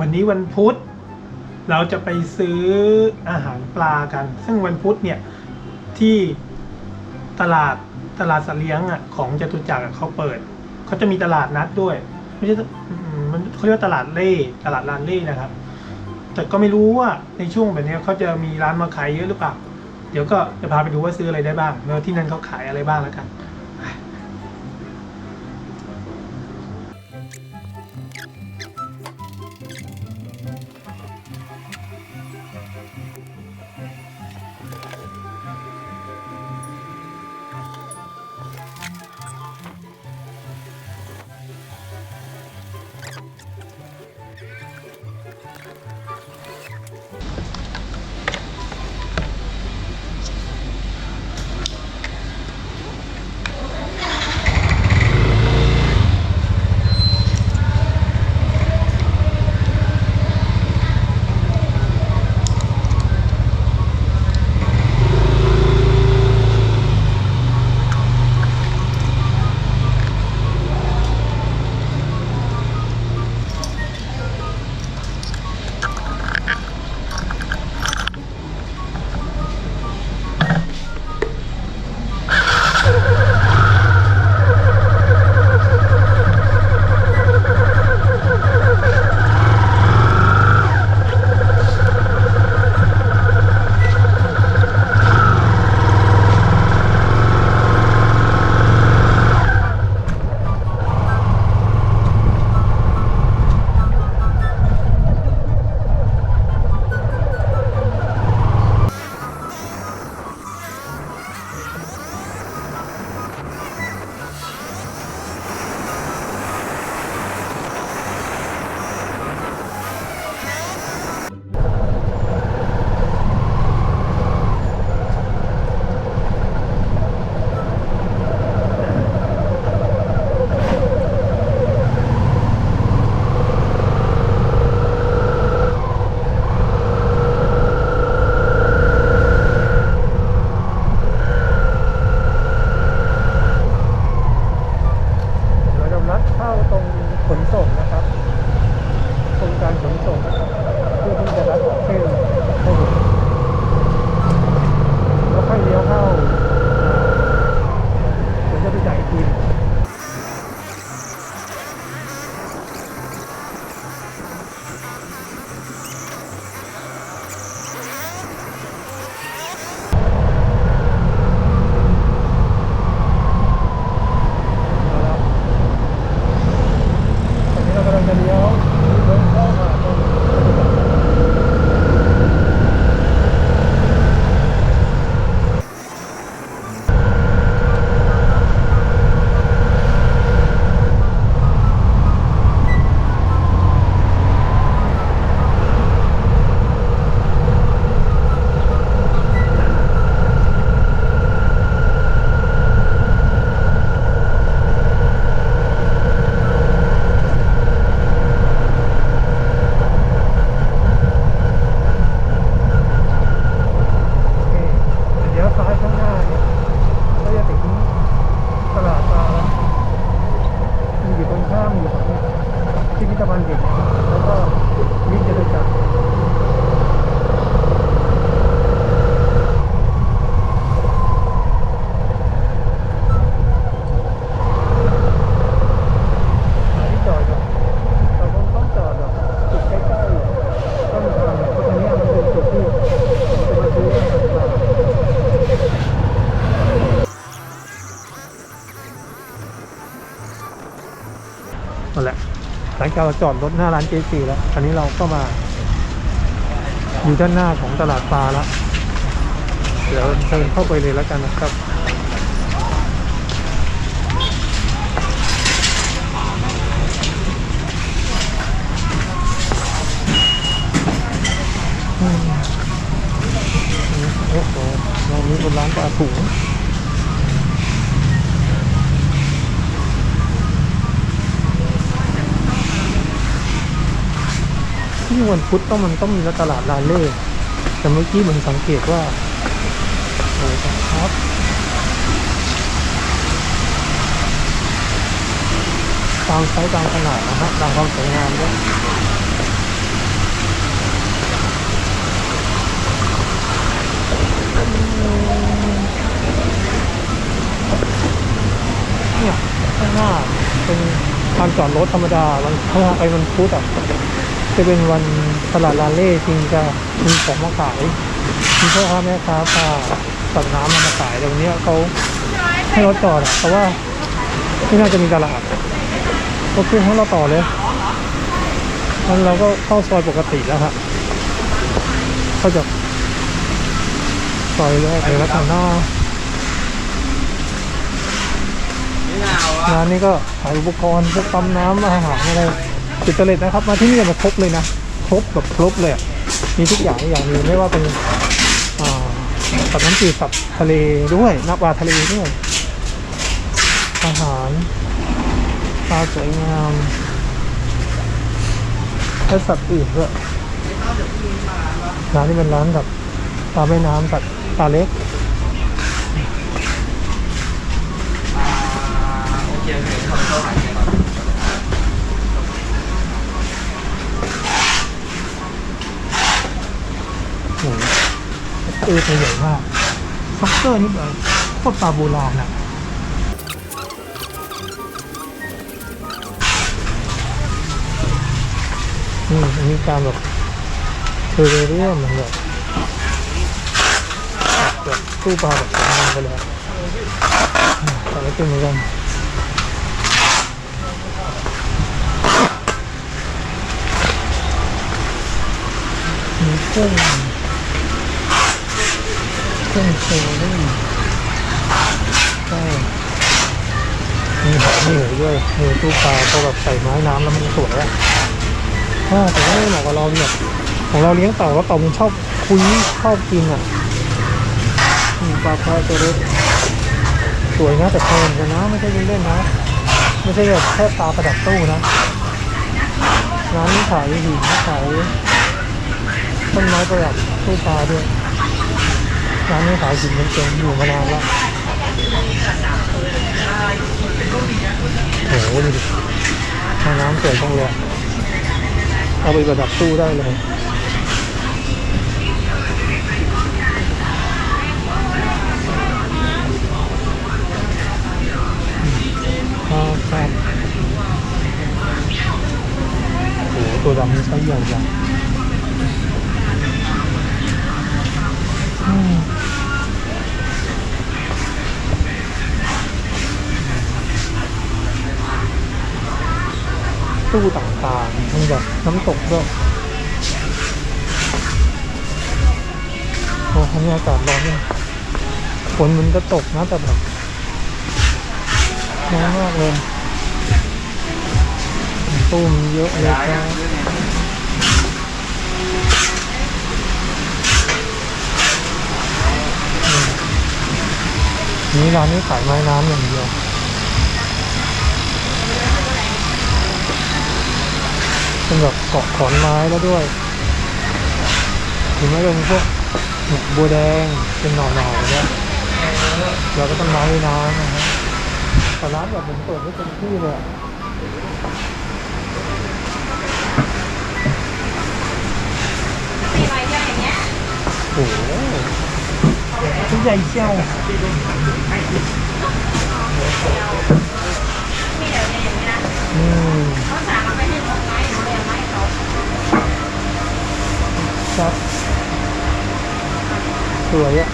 วันนี้วันพุธเราจะไปซื้ออาหารปลากัน ซึ่งวันพุธเนี่ยที่ตลาดตลาดสัตว์เลี้ยงอะของจตุจักรเขาเปิดเขาจะมีตลาดนัดด้วยไม่ใช่มันเขาเรียกว่าตลาดเล่ตลาดลานเล่นะครับ แต่ก็ไม่รู้ว่าในช่วงแบบนี้เขาจะมีร้านมาขายเยอะหรือเปล่า เดี๋ยวก็จะพาไปดูว่าซื้ออะไรได้บ้างแล้วที่นั่นเขาขายอะไรบ้างแล้วกัน เราจอดรถหน้าร้านเจซีแล้วอันนี้เราก็มา อยู่ด้านหน้าของตลาดปลาแล้วเดี๋ยวเดินเข้าไปเลยแล้วกันนะครับโอ้โหเรามีคนร้านปลาถุง วันพุธต้องมันต้องมีตลาดลาเล่แต่เมื่อกี้เหมือนสังเกตว่าโอ้ยครับตามไซส์ตามขนาดนะฮะตามความสวยงามด้วยเนี่ยข้างหน้าเป็นการจอดรถธรรมดามันข้างไปมันพุทธอะ จะเป็นวันตลาดลาเล่จริงจะมีของมาขายมีพ่อค้าแม่ค้าพาสัตว์น้ำมาขายต่วันเนี้ยเขาให้รถจอดอะแต่ว่าไม่น่าจะมีตลาดโอเคให้เราต่อเลยงั้นเราก็เข้าซอยปกติแล้วครับเข้าจากซอยแรกเลยแล้วกันเนาะร้านนี้ก็ขายอุปกรณ์พวกปั๊มน้ำอาหารอะไร ติดเตล็ดนะครับ มาที่นี่มาครบเลยนะ ครบแบบครบเลยมีทุกอย่างอย่างนี้ไม่ว่าเป็นสัตว์น้ำจืดสัตว์ทะเลด้วยนับปลาทะเลด้วยอาหารปลาสวยงามและสัตว์อื่นด้วยร้านนี้เป็นร้านแบบปลาแม่น้ำสัตว์ปลาเล็ก โอเคโอเคขอโทษหายไปก่อน โอ้โห เออตัวใหญ่มากซ็อกเกอร์นี่แบบโคตรปลาโบราณอะนี่อันนี้การแบบเทอร์เรียมมันแบบแบบตู้ปลาแบบสวยงามไปเลยแต่ละตัวเหมือนกันมีกุ้ง กุ้งเชอรี่ใช่มีหอยมีหอยด้วยมีตู้ปลาก็แบบใส่ไม้น้ำแล้วมันสวยอะอ่าแต่ก็ไม่เหมาะกับเราเนี่ยของเราเลี้ยงเต่าแล้วเต่ามันชอบคุยชอบกินอะมีปลาพายตัวเล็กสวยนะแต่แพงกันนะไม่ใช่เล่นๆนะ ไม่ใช่แบบแค่ปลาประดับตู้นะร้านนี้ขายหินขายต้นไม้ประดับตู้ปลาด้วย ร้านนี้ขายหินเป็นเต็มอยู่มานานแล้วโอ้โหดูดิแม่น้ำสวยจังเลยเอาไปประดับตู้ได้เลยข้าวแซ่บโหตัวดำนี่ใช้ใหญ่จัง ตู้ต่างๆทั้งแบบน้ำตกด้วยโอ้อันนี้อากาศร้อนเนี่ยฝนมันจะตกนะแต่แบบร้อนมากเลยตู้มันเยอะเลยครับนี่ร้านนี้ขายไม้น้ำอย่างเดียว เป็นแบบเกาะขอนไม้แล้วด้วยถึงแม้จะเป็นพวกหมกบัวแดงเป็นหน่อๆเนี่ยแล้วก็ต้นไม้ในน้ำนะฮะแต่ร้านแบบผมเปิดไม่เต็มที่เลยอะมีใบเดียวอย่างเงี้ยโอ้โหชิ้นใหญ่เชียวมีเดี๋ยวเนี่ยอย่ ครับ สวยอะ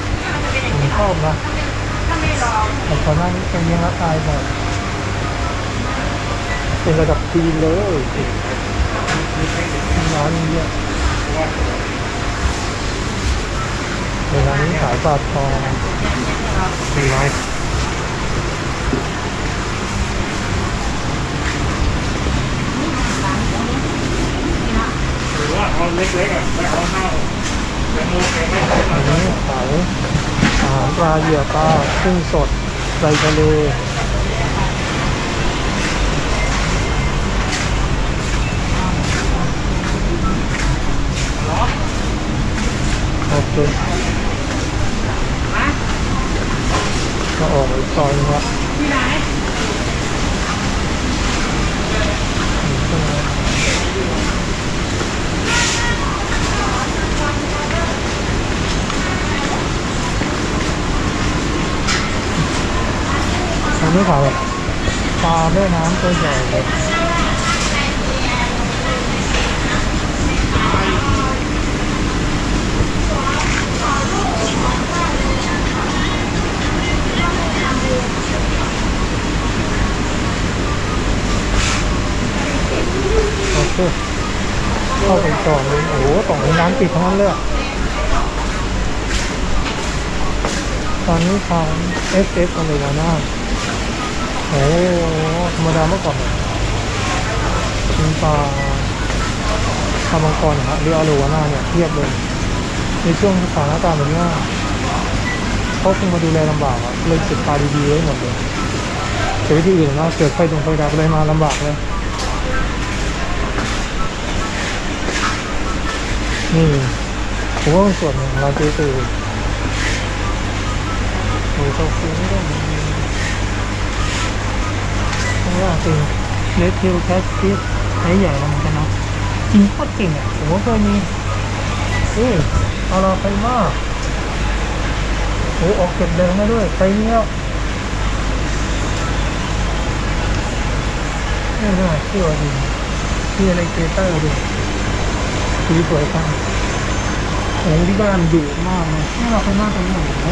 ผมชอบนะถ้าไม่ลองแต่ก่อนหน้นี้ไปเลี้ยงล้วตายแบ่อยเป็นระดับจีนเลยร้านนี้เยอะในร้านี้ขายปลาทองมีไหม หรือว่า เอาเล็กๆอะไม่เอาเท่าแต่โมเองไม่ใช่อันนี้ขายอาหารปลาเหยื่อปลากุ้งสดใส่ทะเลโอเคก็ออกไปซอยนึงละ ด้วยเขาปลาด้วยน้ำตัวใหญ่เลยโอเคเข้าไปต่อเลยโอ้โหต่อนน้ำติดทั้งนั้นเลยตอนนี้ทาง SF กันเลยนะ โอ้โหธรรมดาเมื่อก่อนเนี่ยกินปลาปลามังกรนะฮะหรืออาโลวาน่าเนี่ยเทียบเลย ในช่วงสถานการณ์แบบนี้เขาคงมาดูแลลำบากอะเลยเก็บปลาดีๆไว้หมดเลยแต่วิธีอื่นนะเกิดไฟตรงไฟดับอะไรมาลำบากเลยนี่ผมว่าเป็นส่วนหนึ่งของร้าเจตูหมูเต้าหู้ไม่ได้มีเพราะ ว่าเป็นเลดเทลแคสฟิสไซส์ใหญ่แล้วเหมือนกันเนาะจริงโคตรเก่งอะผมว่าเคยมีเอ้ยเอาเราไปมากโอ้ออกเก็บแดงได้ด้วยไปเนี้ยไม่น่าเชื่อดิที่อะไรเกเตอร์ดิสีสวยจังโอ้ที่บ้านดุมากเลยนี่เราไปนั่งตรงนี้โอ้โห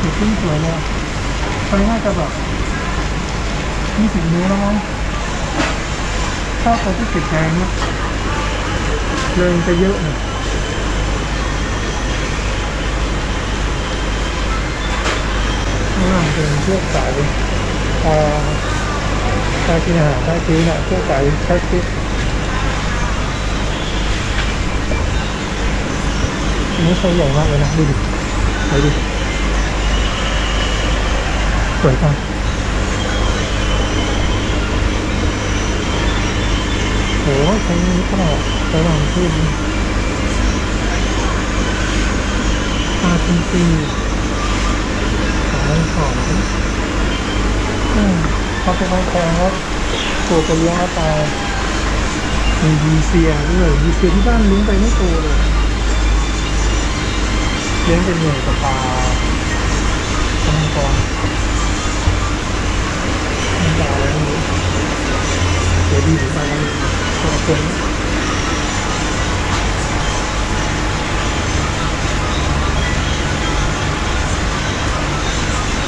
สีสวยเลยไปน่าจะแบบ ยี่สิบนิ้วแล้วมั้งชอบตัวที่ติดแดงนะเลยจะเยอะหน่อยข้างล่าเป็นพวกสายเอ่อสายกินอาหารสายคิ้วเนี่ยพวกสายแคสติสอันนี้ไซส์ใหญ่มากเลยนะ ดูดิไปดิสวยจัง โหไซส์นี้เท่าไหร่อะไซส์หลังขึ้นอาร์ทีซีสองสองอืมเขาเป็นแพงครับตัวจะเลี้ยงตายมีดีเซียด้วยดีเซียที่บ้านเลี้ยงไปไม่โตเลยเลี้ยงเป็นหน่วยกับปลาปลามังกรมันปลาอะไรไม่รู้เดี๋ยวดี หรือปลาอะไรตัวคน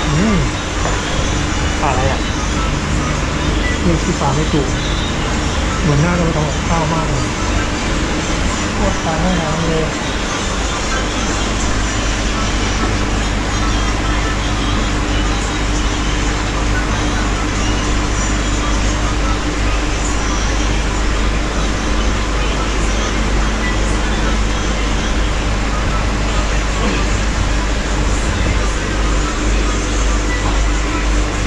อืมปลาอะไรอะเรียกชื่อปลาไม่ถูกเหมือนหน้าเราทำกับข้าวมากเลยโคตรปลาแม่น้ำเลย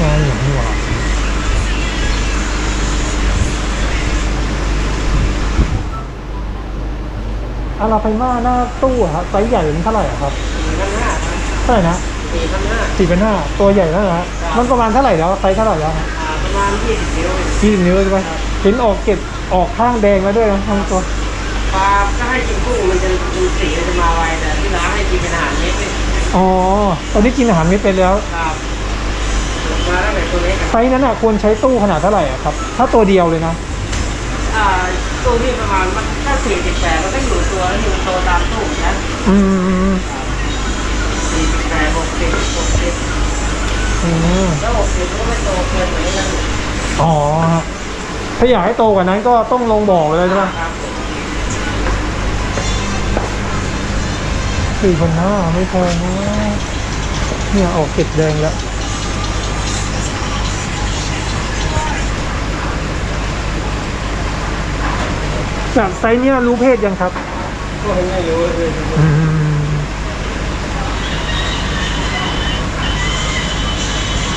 งานอย่างนี้หว่า อาราไฟมาหน้าตู้อะครับไซส์ใหญ่มันเท่าไหร่อะครับสี่พันห้าเท่าไหร่นะสี่พันห้าสี่เป็นห้าตัวใหญ่แล้วนะฮะมันประมาณเท่าไหร่แล้วไซส์เท่าไหร่แล้วฮะอ่าประมาณยี่สิบนิ้วยี่สิบนิ้วใช่ไหมเห็นออกเก็บออกข้างแดงแล้วด้วยนะทั้งตัวปลาถ้าให้กินกุ้งมันจะดูสีมันจะมาไวแต่ที่ร้านให้กินเป็นอาหารเม็ดเนี่ยอ๋อตอนนี้กินอาหารไม่เป็นแล้วครับมาตั้งแต่ตัวเล็กอะไซส์นั้นอะควรใช้ตู้ขนาดเท่าไหร่อะครับ ถ้าตัวเดียวเลยนะอ่า ตู้ที่ประมาณมันถ้าสี่สิบแปดมันก็อยู่ตัวแล้วอยู่โตตามตู้นะอืมสี่สิบแปดหกสิบหกสิบอืมแล้วหกสิบก็ไม่โตเกินเหมือนกันอ๋อฮะถ้าอยากให้โตกว่านั้นก็ต้องลงบ่อเลยใช่ไหมครับสี่พันห้าไม่แพงนะเนี่ยออกเก็บแดงแล้ว แบบไซส์เนี่ยรู้เพศยังครับก็ไม่รู้เลยอืม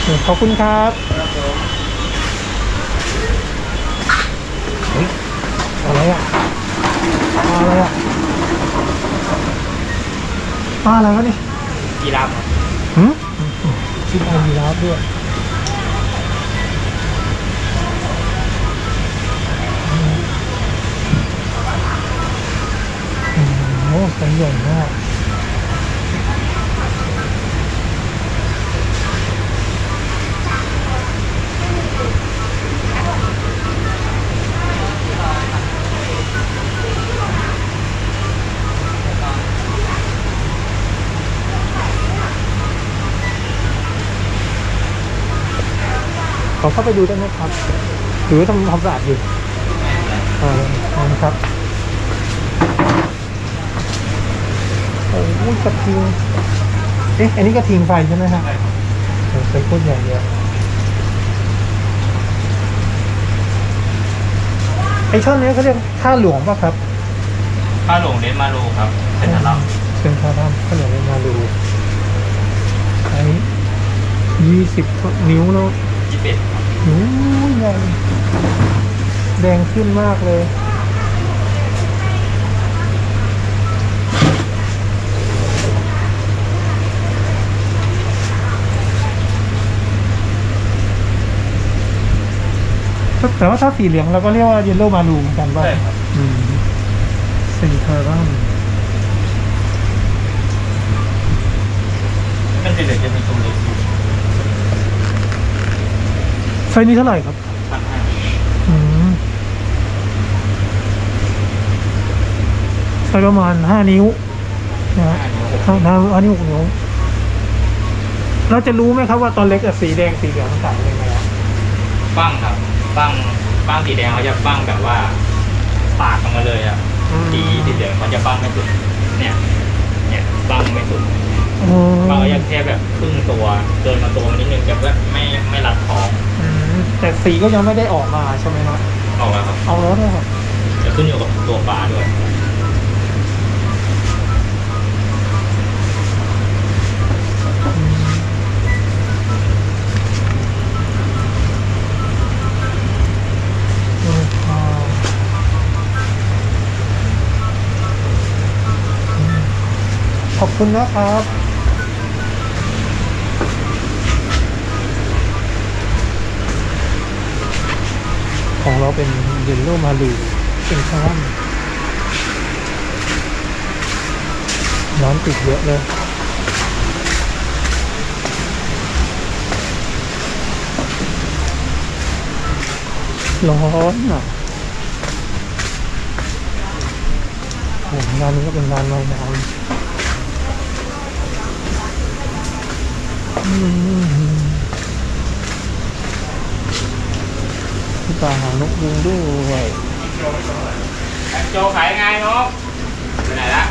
เดี๋ยวขอบคุณครับครับผมเฮ้ยอะไรอะปลาอะไรอะปลาอะไรวะนี่กีฬาครับหืมชิปไอยีราฟด้วย ใหญ่มากขอเข้าไปดูได้ไหมครับ หรือทำความสะอาดอยู่อ่าครับ โอ้ยกระทิงเอ๊ะอันนี้กระทิงไฟใช่ไหมครับโอ้ไฟโคตรใหญ่เลยอะไอช่องนี้เขาเรียกท่าหลวงป่ะครับข้าวหลงเดนมารูครับเป็นทารัมเป็นท่าท่าขนมมาดูอันนี้ยี่สิบนิ้วแล้วยี่สิบโอ้ยใหญ่แดงขึ้นมากเลย แต่ว่าถ้าสีเหลืองเราก็เรียกว่าเยลโล่มารูเหมือนกันว่าใช่ครับอืมเซนเทอรัมมันจะเหลือจะมีตัวเล็กอยู่ไซส์นี้เท่าไหร่ครับพันห้าอืมไซส์ประมาณห้านิ้วนะฮะ ห้านิ้วหกห้าห้านิ้วหกนิ้วเราจะรู้ไหมครับว่าตอนเล็กกับสีแดงสีเหลืองมันต่างกันยังไงอะบ้างครับ บ้างบ้างสีแดงเขาจะบ้างแบบว่าปากออกมาเลยอะสีสีเหลืองเขาจะบ้างไม่สุด เนี่ย เนี่ยบ้างไม่สุดอ๋อบางก็จะแค่แบบครึ่งตัวเกินมาตัวนิดนึงจะแบบไม่ไม่รัดท้องอืมแต่สีก็ยังไม่ได้ออกมาใช่ไหมครับออกแล้วครับเอาแล้วนะครับจะขึ้นอยู่กับตัวปลาด้วย ขอบคุณนะครับของเราเป็นเยลโล่มาลูเป็นข้ามร้านติดเยอะเลยร้อนอะโอ้ร้านนี้ก็เป็นร้านน้อยน้ำอืม พี่ตาหานกยุงด้วยโจขายไงนาะไปไหนละ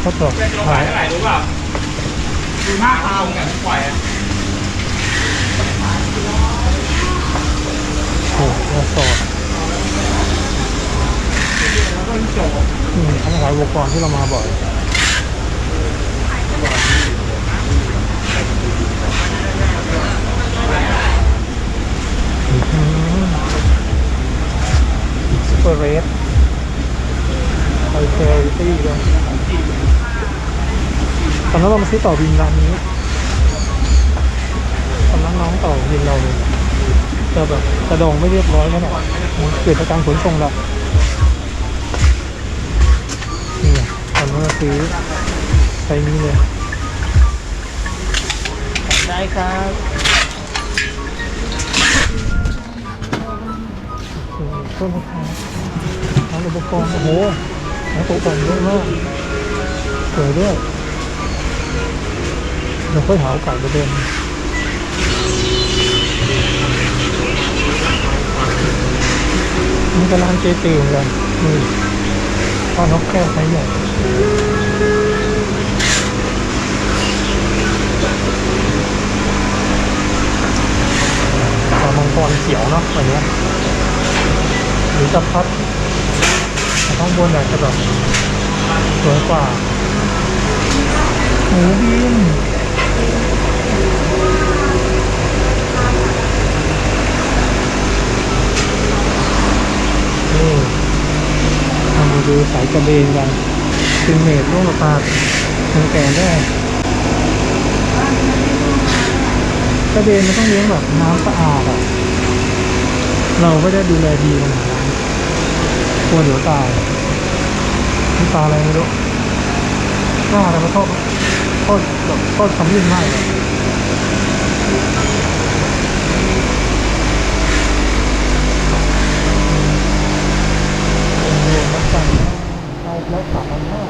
เขาตอบโจขายเท่าไหร่รู้เปล่าดูห้าพาเนี่ยปล่อยโอ้โหสด อดนี่อันนี้ขายอุปกรณ์ที่เรามาบ่อยซูเปอร์เรสไฮเทอริตี้ด้วยตอนนั้นเรามาซื้อต่อวินร้านนี้ตอนนั้นน้องต่อวินเราเลยจะแบบกระดองไม่เรียบร้อยแล้วเนี่ยเกิดจากการขนส่งละ นี่ไงตอนนั้นเราซื้อใช้นี้เลยได้ครับโอ้โหต้นมะพร้าวร้านอุปกรณ์โอ้โหร้านตกแต่งเยอะมากสวยด้วยเดี๋ยวค่อยหาโอกาสไปเดินนี่ก็ร้านเจตือเหมือนกันนี่ ข้านกแก้วไซส์ใหญ่ปลามังกรเขียวเนาะอันเนี้ยหรือจะพัดข้างบนอาจจะแบบสวยกว่าหมูบินทำมา ดูสายกระเบนกันซึงเมดร่วมกับปลาทางแกนได้กระเบนมันต้องเลี้ยงแบบน้ำสะอาดอะ เราไม่ได้ดูแลดีขนาดนั้นกลัวเดี๋ยวตายนี่ปลาอะไรไม่รู้กล้าแต่มาทอดทอดแบบทอดขมิ้นมากเลยโอ้โหมัน สั่งเอาแล้วสามพันห้า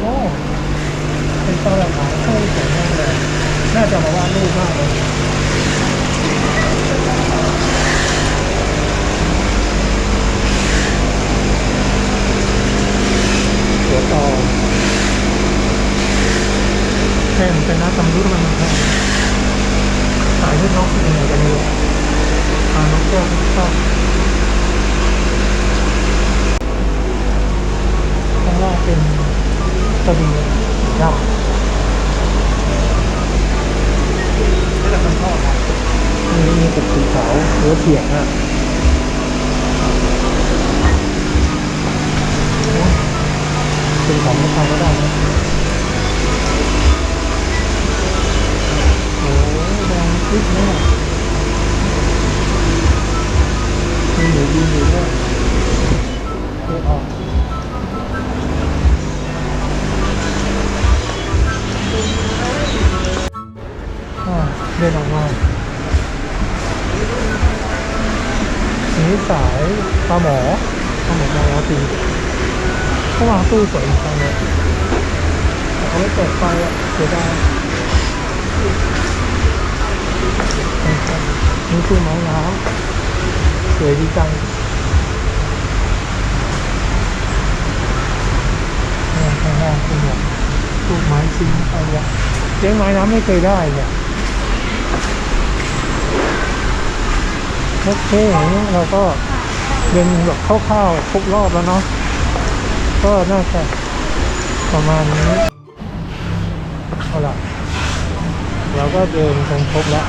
โอ้เป็นตอนหลังๆเข้าสวยมากเลย น่าจะมาวาดรูปมากเลยหัวต่อแพงเป็นนะตำรู้ว่ามันแพงขายให้น้องเป็นยังไงกันอยู่อ่าน้องก้วชอบางล่างเป็นตะบีครับนี่แหละมันชอบครับมีกับสีขาวหรือเถียงอะเป็นของไม่ทำก็ได้นะโอ้แดงคลิปเนี่ยมีหมูดีอยู่ด้วยเลือดออก เลือดออกมาอันนี้สายปลาหมอปลาหมอมาแล้วตีเขาวางตู้สวยจังเลยแต่เขาไม่เปิดไฟอะเสียดายนี่คือไม้น้ำสวยดีจังเนี่ยข้างล่างเป็นแบบปลูกไม้ชิ้นไปอะเลี้ยงไม้น้ำไม่เคยได้เนี่ย โอเคอย่างนี้เราก็เรียนแบบคร่าวๆครบรอบแล้วเนาะก็น่าจะประมาณนี้เอาล่ะเราก็เดินคงครบแล้ว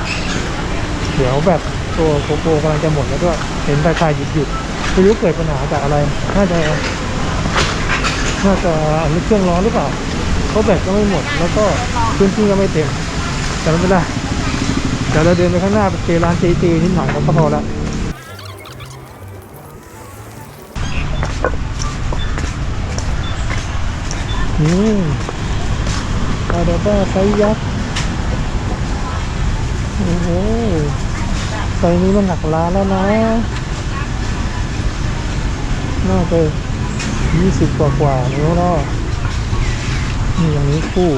เดี๋ยวแบบตัวโกโปรกำลังจะหมดแล้วด้วย เห็นตาชายหยุดหยุดๆไม่รู้เกิดปัญหาจากอะไร น่าจะ น่าจะอันนี้เครื่องร้อนหรือเปล่าเพราะแบตก็ไม่หมด แล้วก็พื้นที่ก็ไม่เต็ม แต่ไม่เป็นไร เดี๋ยวเราเดินไปข้างหน้าไปเจอร้านเจเจนิดหน่อยก็พอละนี่ปลาดาบ้าไซส์ยักษ์โอ้โหไซส์นี้มันหลักล้านแล้วนะน่าจะยี่สิบกว่ากว่านิ้วเนาะนี่อย่างนี้คู่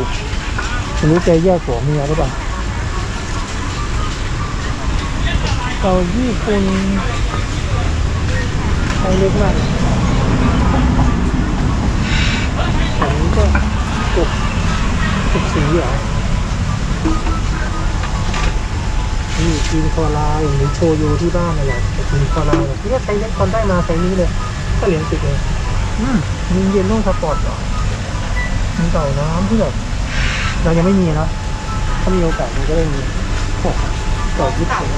ไม่รู้จแยกหัวเมียหรือเปล่า เกาญี่ปุ่นไซส์เล็กมากอันนี้ก็กบกบสีเหรอนี่กินคอลายหรือโชยุที่บ้านอะไรแต่กินคอลายเนี่ยใช้เล็กตอนได้มาใช้นี้เลยก็เหรียญสิบเลยอืมมีเย็นนุ่งสปอร์ตเหรอมีเต่าน้ำที่แบบเรายังไม่มีนะถ้ามีโอกาสมันก็ได้มีโอ้เต่าญี่ปุ่น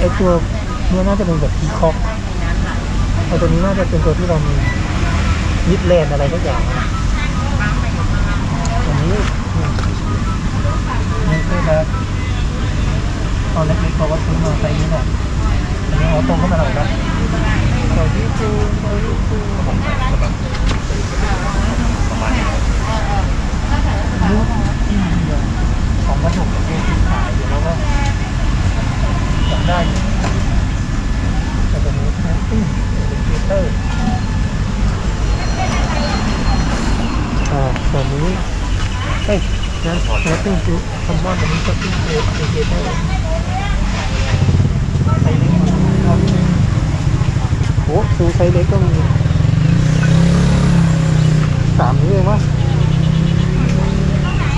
ไอตัวเนี้ยน่าจะเป็นแบบพีคอกไอตัวนี้น่าจะเป็นตัวที่เรามียิดเลนอะไรทุกอย่างนะอันนี้นี่คือแบบตอนเล็กๆเขาก็ซื้อมาใส่นี้แหละนนี้เอาตรงเข้ามาหน่อยนะขอที่จูขอที่จูของกระถุกเอทีขายอยู่แล้วก็อยาก ได้อยู่แต่ตัวนี้แคสติ้งเป็นฟิลเตอร์อ่าส่วนนี้เฮ้ยนั่นแคสติ้งคือคอมมอนอันนี้ก็ติ้งเอเอเกเตอร์ไซเล็กมาโอ้ซูไซเล็กก็มีสามนิ้วเองวะ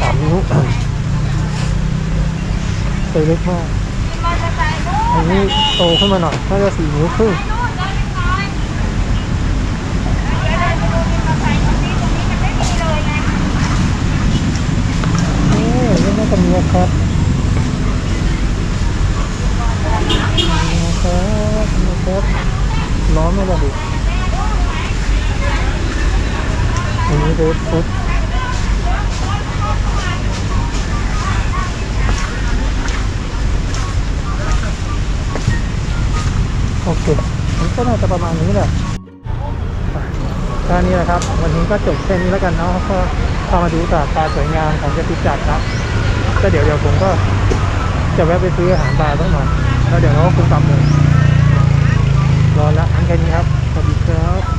สามนิ้วไซเล็กมาก อันนี้โตขึ้นมาหน่อยน่าจะสี่นิ้วครึ่ง โอ้ยนี่น่าจะมีครับมีครับมีครับร้อนไหมล่ะดิอันนี้เรดฟุตโอเคมันก็น่าจะประมาณนี้แหละ ก็นี่แหละครับ วันนี้ก็จบแค่นี้แล้วกันเนาะก็พามาดูตลาดปลาสวยงามของจตุจักรครับก็เดี๋ยวเดี๋ยวผมก็จะแวะไปซื้ออาหารปลาสักหน่อยแล้วเดี๋ยวเราก็คงกลับเลยรอละทั้งแค่นี้ครับสวัสดีครับ